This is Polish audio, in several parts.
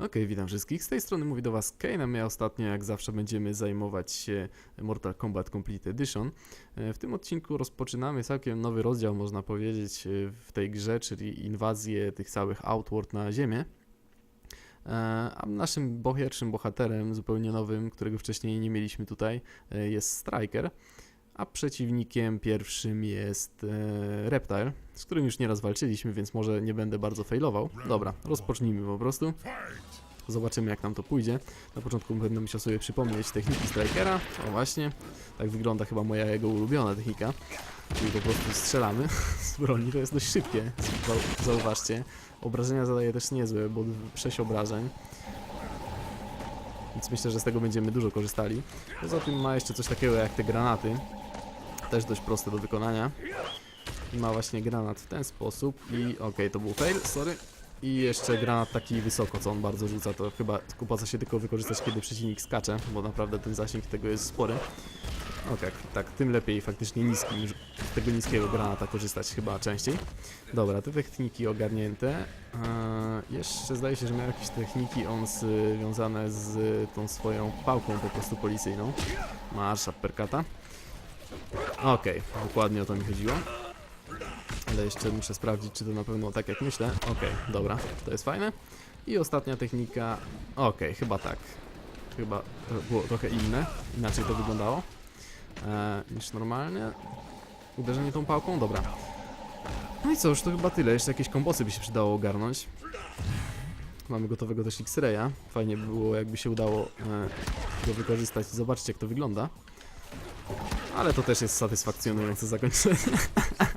Okej, witam wszystkich. Z tej strony mówi do Was Kane, a my ostatnio jak zawsze będziemy zajmować się Mortal Kombat Complete Edition. E, W tym odcinku rozpoczynamy całkiem nowy rozdział, można powiedzieć, e, w tej grze, czyli inwazję tych całych Outward na Ziemię. E, A naszym pierwszym bohaterem, zupełnie nowym, którego wcześniej nie mieliśmy tutaj, jest Striker. A przeciwnikiem pierwszym jest e, Reptile, z którym już nieraz walczyliśmy, więc może nie będę bardzo failował. Dobra, rozpocznijmy po prostu. Zobaczymy jak nam to pójdzie. Na początku będę musiał sobie przypomnieć techniki Strikera. O właśnie, tak wygląda chyba moja jego ulubiona technika. Czyli po prostu strzelamy z broni, to jest dość szybkie, zau- zauważcie. Obrażenia zadaje też niezłe, bo 6 obrażeń. Więc myślę, że z tego będziemy dużo korzystali. Poza tym ma jeszcze coś takiego jak te granaty. Też dość proste do wykonania. I ma właśnie granat w ten sposób i okej, to był fail, sorry. I jeszcze granat taki wysoko, co on bardzo rzuca, to chyba opłaca się tylko wykorzystać, kiedy przeciwnik skacze, bo naprawdę ten zasięg tego jest spory. Okej, tak, tym lepiej faktycznie niskim, z tego niskiego granata korzystać chyba częściej. Dobra, te techniki ogarnięte. Eee, jeszcze zdaje się, że miał jakieś techniki on związane z tą swoją pałką po prostu policyjną. Masz uppercutta. Okej, dokładnie o to mi chodziło. Ale jeszcze muszę sprawdzić, czy to na pewno tak jak myślę. Okej, dobra, to jest fajne. I ostatnia technika. Okej, chyba tak. Chyba było trochę inne. Inaczej to wyglądało e, niż normalnie. Uderzenie tą pałką? Dobra. No i już to chyba tyle. Jeszcze jakieś kombosy by się przydało ogarnąć. Mamy gotowego też X-Raya. Fajnie by było, jakby się udało e, go wykorzystać i zobaczyć, jak to wygląda. Ale to też jest satysfakcjonujące zakończenie.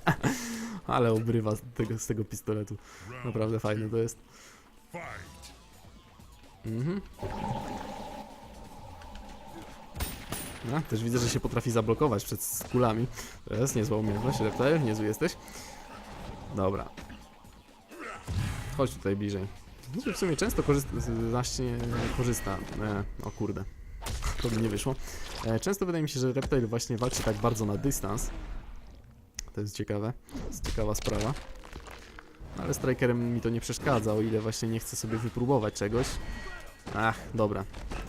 Ale obrywa z tego, z tego pistoletu. Naprawdę fajne to jest. Mhm. No, też widzę, że się potrafi zablokować przed kulami. To jest niezła umiejętność, Reptile, niezły jesteś. Dobra. Chodź tutaj bliżej. Znaczy, W sumie często korzysta, właśnie korzysta. E, o kurde. To mi nie wyszło. E, często wydaje mi się, że Reptile właśnie walczy tak bardzo na dystans. To jest ciekawe. To jest ciekawa sprawa. No, Ale Strikerem mi to nie przeszkadza, o ile właśnie nie chcę sobie wypróbować czegoś. Ach, dobra.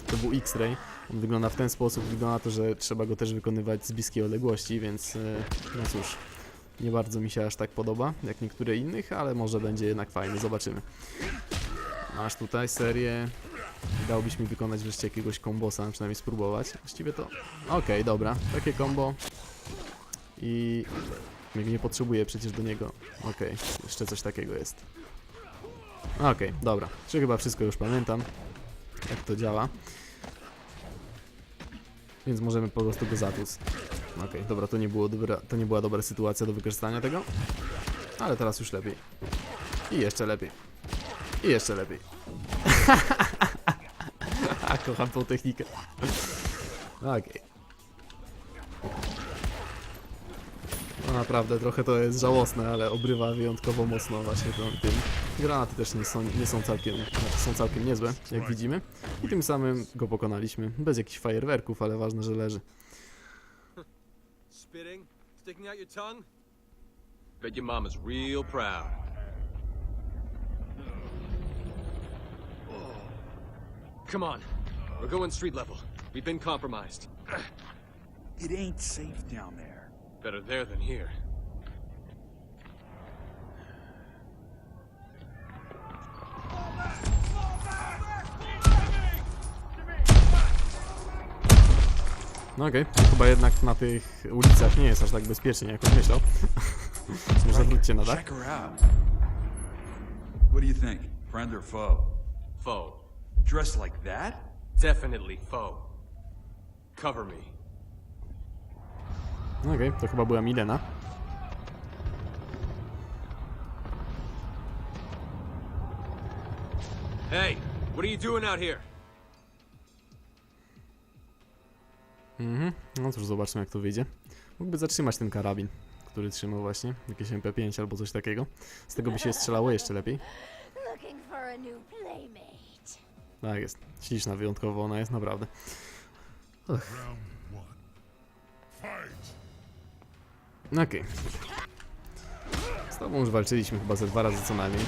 To był X-Ray. On wygląda w ten sposób, wygląda to, że trzeba go też wykonywać z bliskiej odległości, więc e, no cóż, nie bardzo mi się aż tak podoba, jak niektóre innych, ale może będzie jednak fajny, zobaczymy. Masz tutaj serię, dałobyś mi wykonać wreszcie jakiegoś kombosa, przynajmniej spróbować. Właściwie to, okej, dobra, takie kombo i nie potrzebuję przecież do niego, okej, jeszcze coś takiego jest. Okej, dobra, czy chyba wszystko już pamiętam, jak to działa. Więc możemy po prostu go zatłuc. Okej, dobra, to nie, było dobra, to nie była dobra sytuacja do wykorzystania tego. Ale teraz już lepiej. I jeszcze lepiej. I jeszcze lepiej. Kocham tą technikę. Okej. No naprawdę, trochę to jest żałosne, ale obrywa wyjątkowo mocno właśnie tą, tym. Granaty też nie są, nie są całkiem, znaczy są całkiem niezłe, jak widzimy. I tym samym go pokonaliśmy. Bez jakichś fajerwerków, ale ważne, że leży. Spitting? Sticking out your tongue? Bet your mama's real proud. Come on. We're going street level. We've been compromised. It ain't safe down there. Better there than here. No okej, chyba jednak na tych ulicach nie jest aż tak bezpiecznie, jak on myślał. Może wróćcie na dach. Check her out. What do you think? Friend or foe? Foe. Dressed like that? Definitely foe. Cover me. No Okej, to chyba była Milena. Hey, what are you doing out here? Mhm, no cóż, zobaczmy jak to wyjdzie. Mógłby zatrzymać ten karabin, który trzymał właśnie, jakieś MP5 albo coś takiego. Z tego by się strzelało jeszcze lepiej. Looking for a new playmate. Tak jest, śliczna wyjątkowo ona jest, naprawdę. Ech. Okej. Z tobą już walczyliśmy chyba ze dwa razy co najmniej.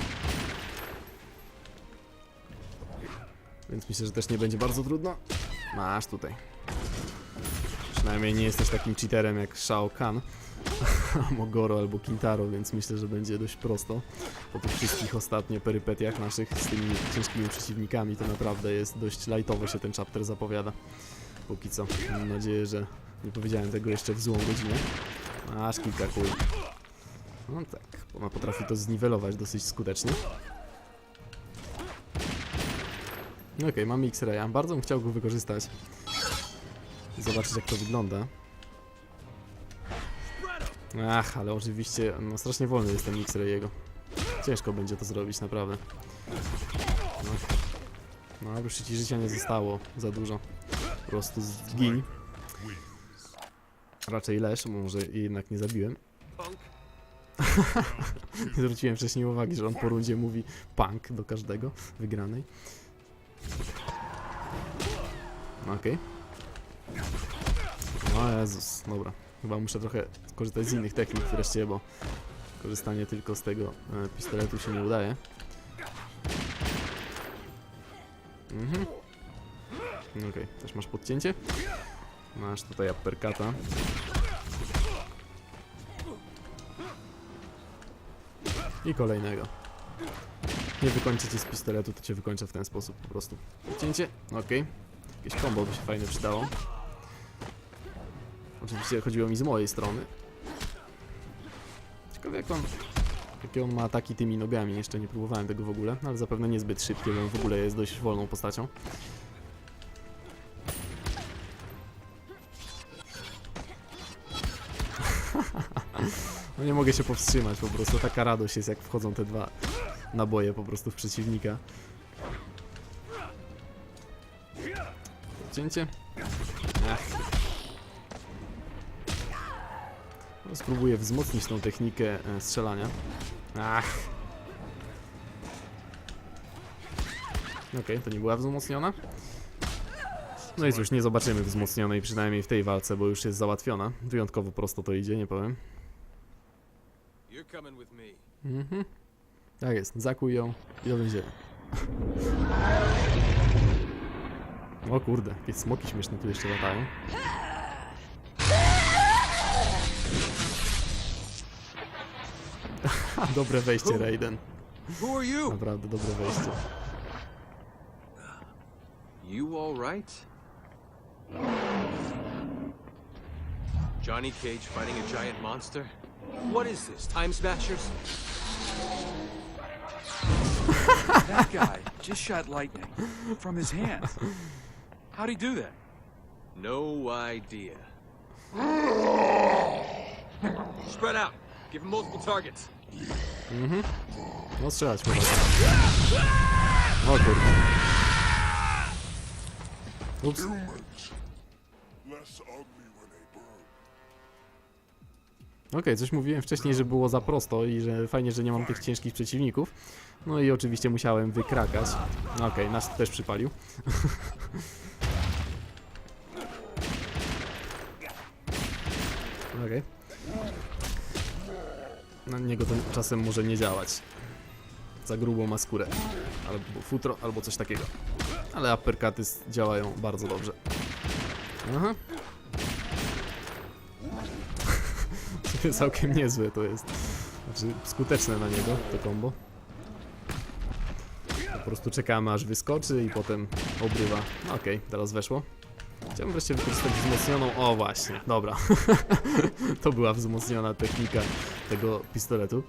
Więc myślę, że też nie będzie bardzo trudno. Masz tutaj. Przynajmniej nie jesteś takim cheaterem jak Shao Kahn, Mogoro albo Kintaro, więc myślę, że będzie dość prosto. Po tych wszystkich ostatnio perypetiach naszych z tymi ciężkimi przeciwnikami to naprawdę jest dość lightowo się ten chapter zapowiada. Póki co. Mam nadzieję, że nie powiedziałem tego jeszcze w złą godzinę. Masz kilka kul. No tak, ona potrafi to zniwelować dosyć skutecznie. No Okej, mamy X-Raya. Bardzo bym chciał go wykorzystać. Zobaczyć jak to wygląda. Ach, ale oczywiście, no strasznie wolny jest ten X-Ray jego. Ciężko będzie to zrobić, naprawdę. No, no już ci życia nie zostało za dużo. Po prostu zgiń. Raczej leż, może jednak nie zabiłem. Nie zwróciłem wcześniej uwagi, że on po rundzie mówi punk do każdego wygranej. Okej. O Jezus, dobra. Chyba muszę trochę skorzystać z innych technik wreszcie, bo korzystanie tylko z tego e, pistoletu się nie udaje. Mhm. Okej, też masz podcięcie. Masz tutaj uppercutta. I kolejnego. Nie wykończę cię z pistoletu, to cię wykończę w ten sposób po prostu. Cięcie, okej. Jakieś combo by się fajne przydało. Oczywiście chodziło mi z mojej strony. Ciekawe jak on... Jakie on ma ataki tymi nogami, jeszcze nie próbowałem tego w ogóle, ale zapewne niezbyt szybkie, bo on w ogóle jest dość wolną postacią. No nie mogę się powstrzymać, po prostu taka radość jest jak wchodzą te dwa naboje po prostu w przeciwnika. Cięcie. Ach. No, spróbuję wzmocnić tą technikę e, strzelania. Ach. Okej, to nie była wzmocniona. No i cóż, nie zobaczymy wzmocnionej przynajmniej w tej walce, bo już jest załatwiona. Wyjątkowo prosto to idzie, nie powiem. Mhm. Tak jest, zakuj ją i do więzienia. O kurde, jakieś smoki śmieszne tu jeszcze latają. Dobre wejście, Raiden. Who are you? Naprawdę dobre wejście. You all right? Johnny Cage fighting a giant monster? What is this? Time Smashers? That guy just shot lightning from his hands. How'd he do that? No idea. Spread out. Give him multiple targets. No strzelać po prostu. O kurde. Ups. Okej, coś mówiłem wcześniej, że było za prosto i że fajnie, że nie mam tych ciężkich przeciwników. No i oczywiście musiałem wykrakać. No Okej, nas też przypalił. Okej. Na niego to czasem może nie działać. Za grubą ma skórę. Albo futro, albo coś takiego. Ale uppercuty działają bardzo dobrze. Aha. Całkiem niezłe to jest. Znaczy skuteczne na niego to combo. Po prostu czekamy aż wyskoczy i potem obrywa. No okej, teraz weszło. Chciałbym wreszcie wykorzystać wzmocnioną. O właśnie, dobra. to była wzmocniona technika tego pistoletu.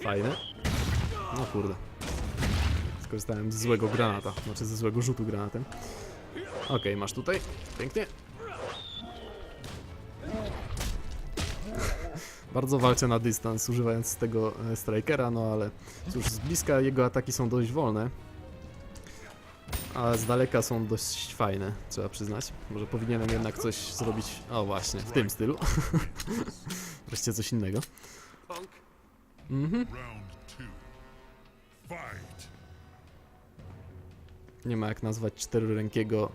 Fajne. No kurde. Skorzystałem z złego granata, znaczy ze złego rzutu granatem. Okej, masz tutaj. Pięknie. Bardzo walczę na dystans, używając tego e, strikera, no ale cóż, z bliska jego ataki są dość wolne. A z daleka są dość fajne, trzeba przyznać. Może powinienem jednak coś zrobić, o właśnie, w tym stylu. Wreszcie coś innego. Mhm. Nie ma jak nazwać czterorękiego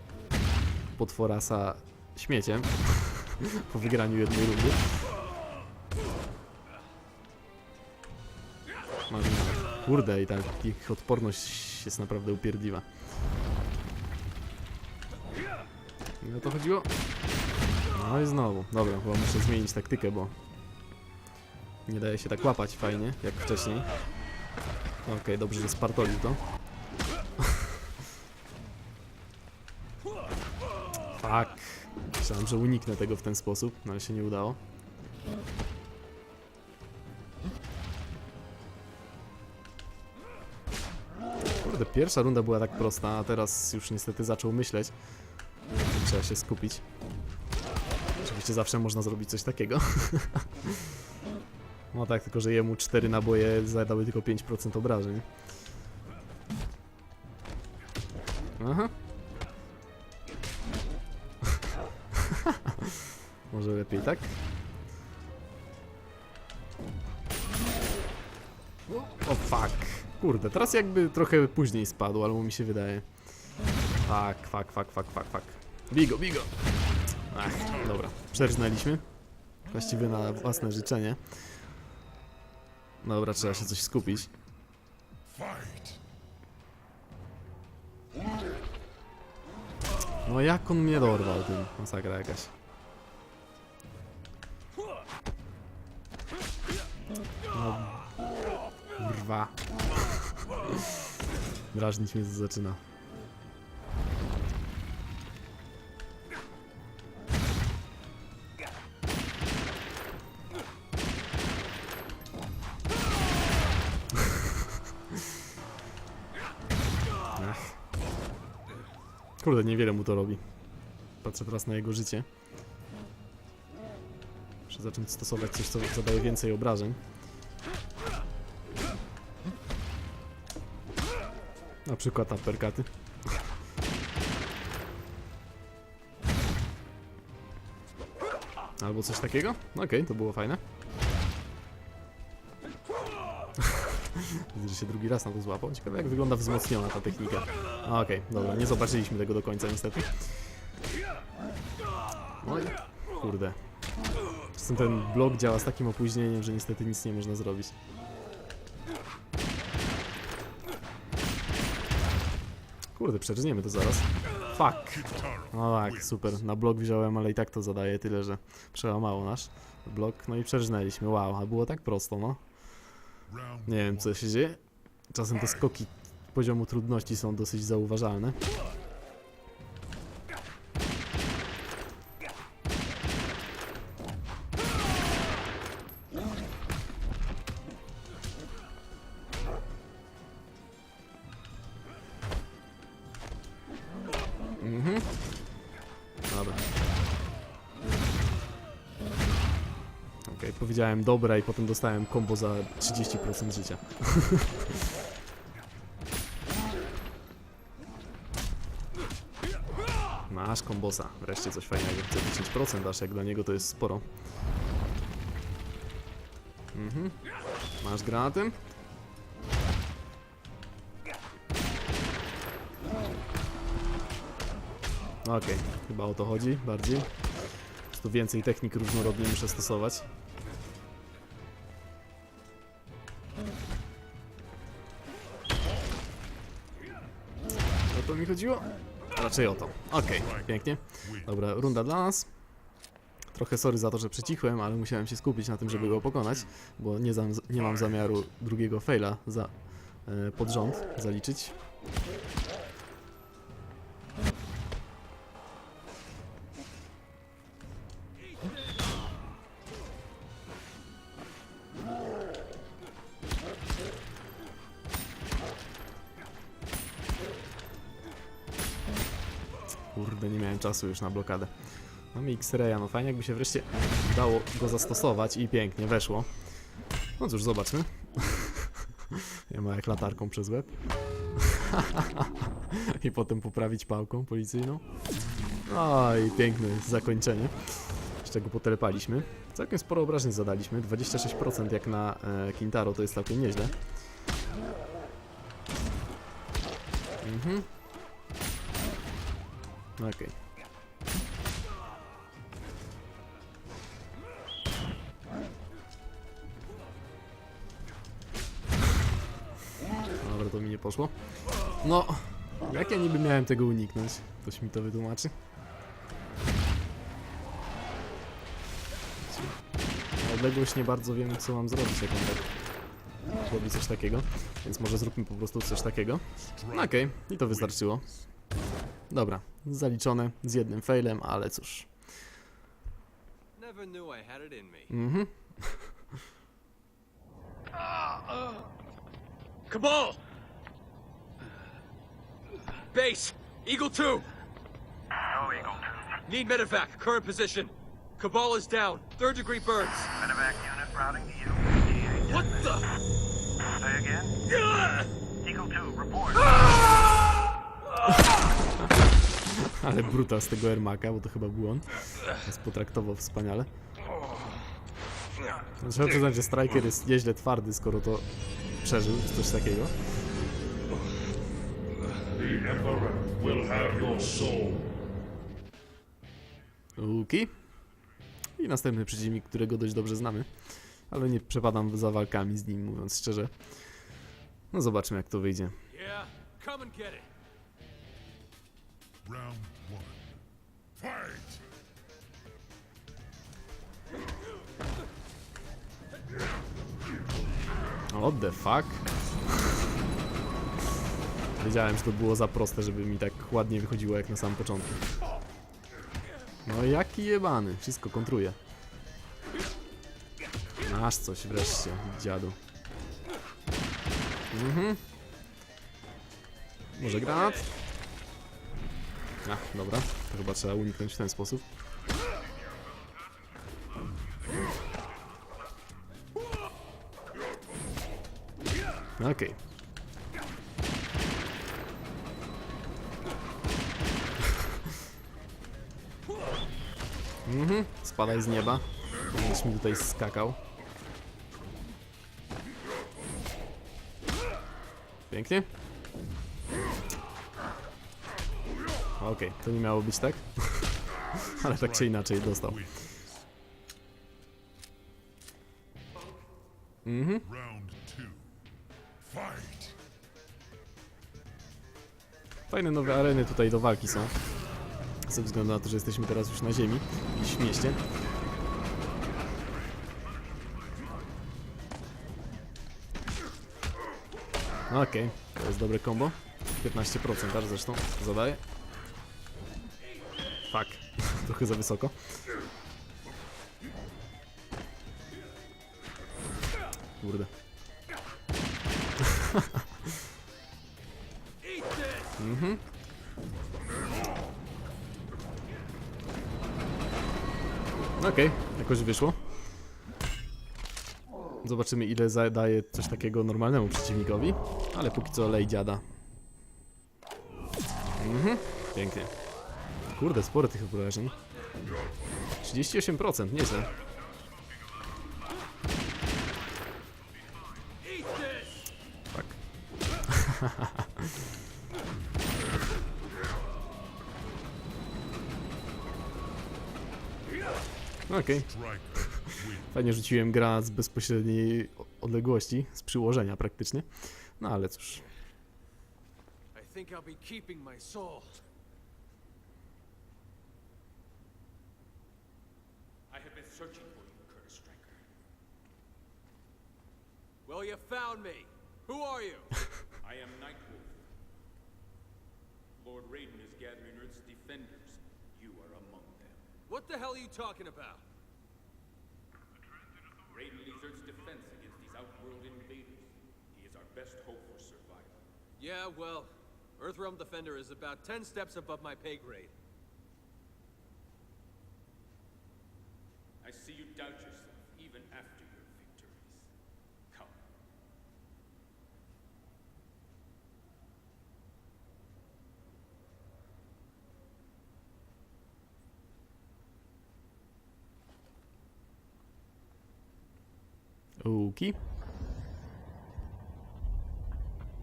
potworasa śmieciem po wygraniu jednej rundy. Masz Kurde, i tak ich odporność jest naprawdę upierdliwa. Nie o to chodziło? No i znowu. Dobra, chyba muszę zmienić taktykę, bo nie daje się tak łapać fajnie, jak wcześniej. Okej, dobrze, że spartolił to. Fuck. Myślałem, że uniknę tego w ten sposób, no ale się nie udało. Kurde, pierwsza runda była tak prosta, a teraz już niestety zaczął myśleć. Trzeba się skupić. Oczywiście zawsze można zrobić coś takiego. No tak, tylko że jemu 4 naboje zadały tylko 5% obrażeń. Aha. Może lepiej tak? O fuck. Kurde, teraz jakby trochę później spadł, albo mi się wydaje. Fuck, fuck, fuck, fuck, fuck, fuck. Bigo, bigo. Ach, dobra. Przerznęliśmy. Właściwie na własne życzenie. Dobra, trzeba się coś skupić. No jak on mnie dorwał tym? Masakra jakaś. No, kurwa. Drażnić mnie zaczyna. Kurde, niewiele mu to robi. Patrzę teraz na jego życie. Muszę zacząć stosować coś, co zadaje więcej obrażeń. Na przykład uppercuty. Albo coś takiego? Okej, to było fajne. Się drugi raz na to złapał. Ciekawe jak wygląda wzmocniona ta technika. Okej, dobra, nie zobaczyliśmy tego do końca niestety. No i kurde. Czasem ten blok działa z takim opóźnieniem, że niestety nic nie można zrobić. Kurde, przerzniemy to zaraz. Fuck. No tak, super. Na blok wziąłem, ale i tak to zadaje tyle, że przełamało nasz blok. No i przerżnęliśmy. Wow, a było tak prosto, no. Nie wiem co się dzieje. Czasem te skoki poziomu trudności są dosyć zauważalne. Powiedziałem dobra i potem dostałem combo za 30% życia. Masz kombosa, wreszcie coś fajnego. Za 10% aż jak dla niego to jest sporo. Mhm. Masz granaty? Okej, chyba o to chodzi bardziej. Prostu więcej technik różnorodnie muszę stosować. Chodziło? Raczej o to. Okej, pięknie. Dobra, runda dla nas. Trochę sorry za to, że przycichłem, ale musiałem się skupić na tym, żeby go pokonać, bo nie, nie mam zamiaru drugiego faila za, e, pod rząd zaliczyć. Kurde, nie miałem czasu już na blokadę. Mamy X-Raya, no fajnie jakby się wreszcie udało go zastosować i pięknie, weszło. No cóż, zobaczmy. Ja ma jak latarką przez łeb. I potem poprawić pałką policyjną. No i piękne zakończenie, z czego potelepaliśmy. Całkiem sporo obrażeń zadaliśmy, 26% jak na e, Kintaro to jest całkiem nieźle. Mhm. Okej. Dobra, to mi nie poszło. No, Jak ja niby miałem tego uniknąć? Ktoś mi to wytłumaczy? Na odległość nie bardzo wiem, co mam zrobić, jak on tak coś takiego. Więc może zróbmy po prostu coś takiego. No okej, i to wystarczyło. Dobra, zaliczone z jednym failem, ale cóż. Never knew I had it in me. Mhm. Cabal! Base! Eagle 2! No Eagle 2. Need medevac, current position. Cabal is down, third degree burns. Medevac unit routing to you. What the? Say again? Eagle 2, report. Ale brutal z tego Ermaka, bo to chyba był on. Nas potraktował wspaniale. Trzeba przyznać, że Striker jest nieźle twardy, skoro to przeżył coś takiego. Łuki. I następny przeciwnik, którego dość dobrze znamy. Ale nie przepadam za walkami z nim, mówiąc szczerze. No zobaczmy, jak to wyjdzie. Yeah, come and get it. Round one. Fight! What the fuck? Wiedziałem, że to było za proste, żeby mi tak ładnie wychodziło jak na samym początku. No jaki jebany, wszystko kontruje. Masz coś wreszcie, dziadu. Mhm. Może granat? Ach, dobra, to chyba trzeba uniknąć w ten sposób. Okej. Mhm, spadaj z nieba. Będziesz mi tutaj skakał. Pięknie. Okej, to nie miało być tak. Ale tak czy inaczej dostał. Mhm. Fajne nowe areny tutaj do walki są. Ze względu na to, że jesteśmy teraz już na ziemi, gdzieś w mieście. Okej, to jest dobre combo. 15% aż zresztą zadaje. Fuck, trochę za wysoko. Kurde. Mhm. Okej, jakoś wyszło. Zobaczymy ile zadaje coś takiego normalnemu przeciwnikowi. Ale póki co lej dziada. Mhm, pięknie. Kurde, sporo tych obrażeń. 38%, nieźle. Tak. Okej, Striker win. fajnie rzuciłem granat z bezpośredniej odległości, z przyłożenia praktycznie. No ale cóż, I think I'll. Searching for you, Curtis Stryker. Well, you found me. Who are you? I am Nightwolf. Lord Raiden is gathering Earth's defenders. You are among them. What the hell are you talking about? Raiden leads Earth's defense against these outworld invaders. He is our best hope for survival. Yeah, well, Earthrealm Defender is about 10 steps above my pay grade. I see you doubt yourself even after your victories. Come. Uki.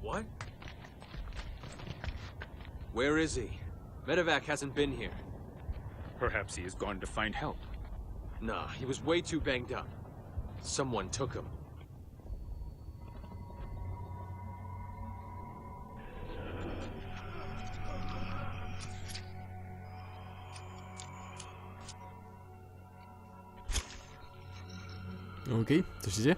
What? Where is he? Medevac hasn't been here. Perhaps he has gone to find help. Nah, he was way too banged up. Someone took him. Okay, okay, dus je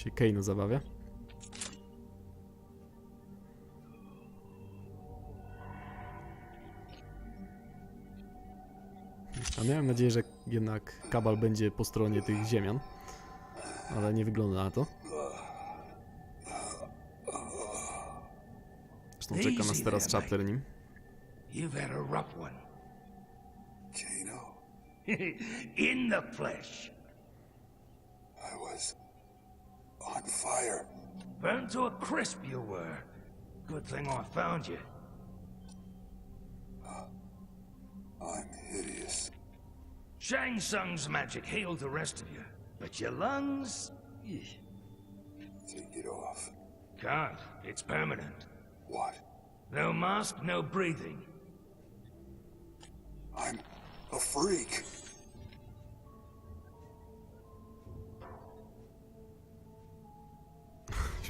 się Keino zabawia. A miałem nadzieję, że jednak Kabal będzie po stronie tych ziemian. Ale nie wygląda na to. Zresztą czeka nas teraz chapter nim. You've had a rough one. Kano, In the flesh. Burned to a crisp you were. Good thing I found you. I'm hideous. Shang Tsung's magic healed the rest of you. But your lungs? eh, Take it off. Can't. It's permanent. What? No mask, no breathing. I'm a freak.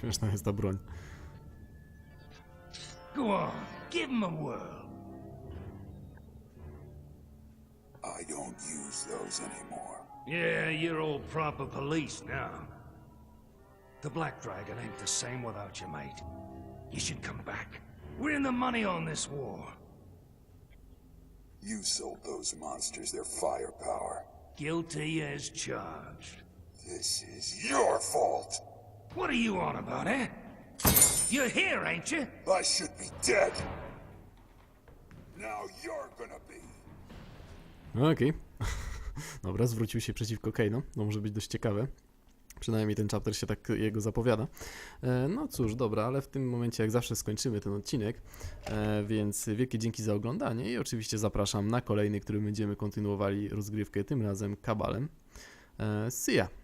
Śmieszna jest ta broń. Go on, give him a whirl. I don't use those anymore. Yeah, you're all proper police now. The Black Dragon ain't the same without you, mate. You should come back. We're in the money on this war. You sold those monsters their firepower. Guilty as charged. This is your fault. What are you on about, eh? You're here, ain't you? I should be dead. Now you're gonna be. No okej. Dobra, zwrócił się przeciwko Keino. No może być dość ciekawe. Przynajmniej ten chapter się tak jego zapowiada. E, no cóż, dobra, ale w tym momencie jak zawsze skończymy ten odcinek, e, więc wielkie dzięki za oglądanie i oczywiście zapraszam na kolejny, który będziemy kontynuowali rozgrywkę tym razem kabalem. E, see ya!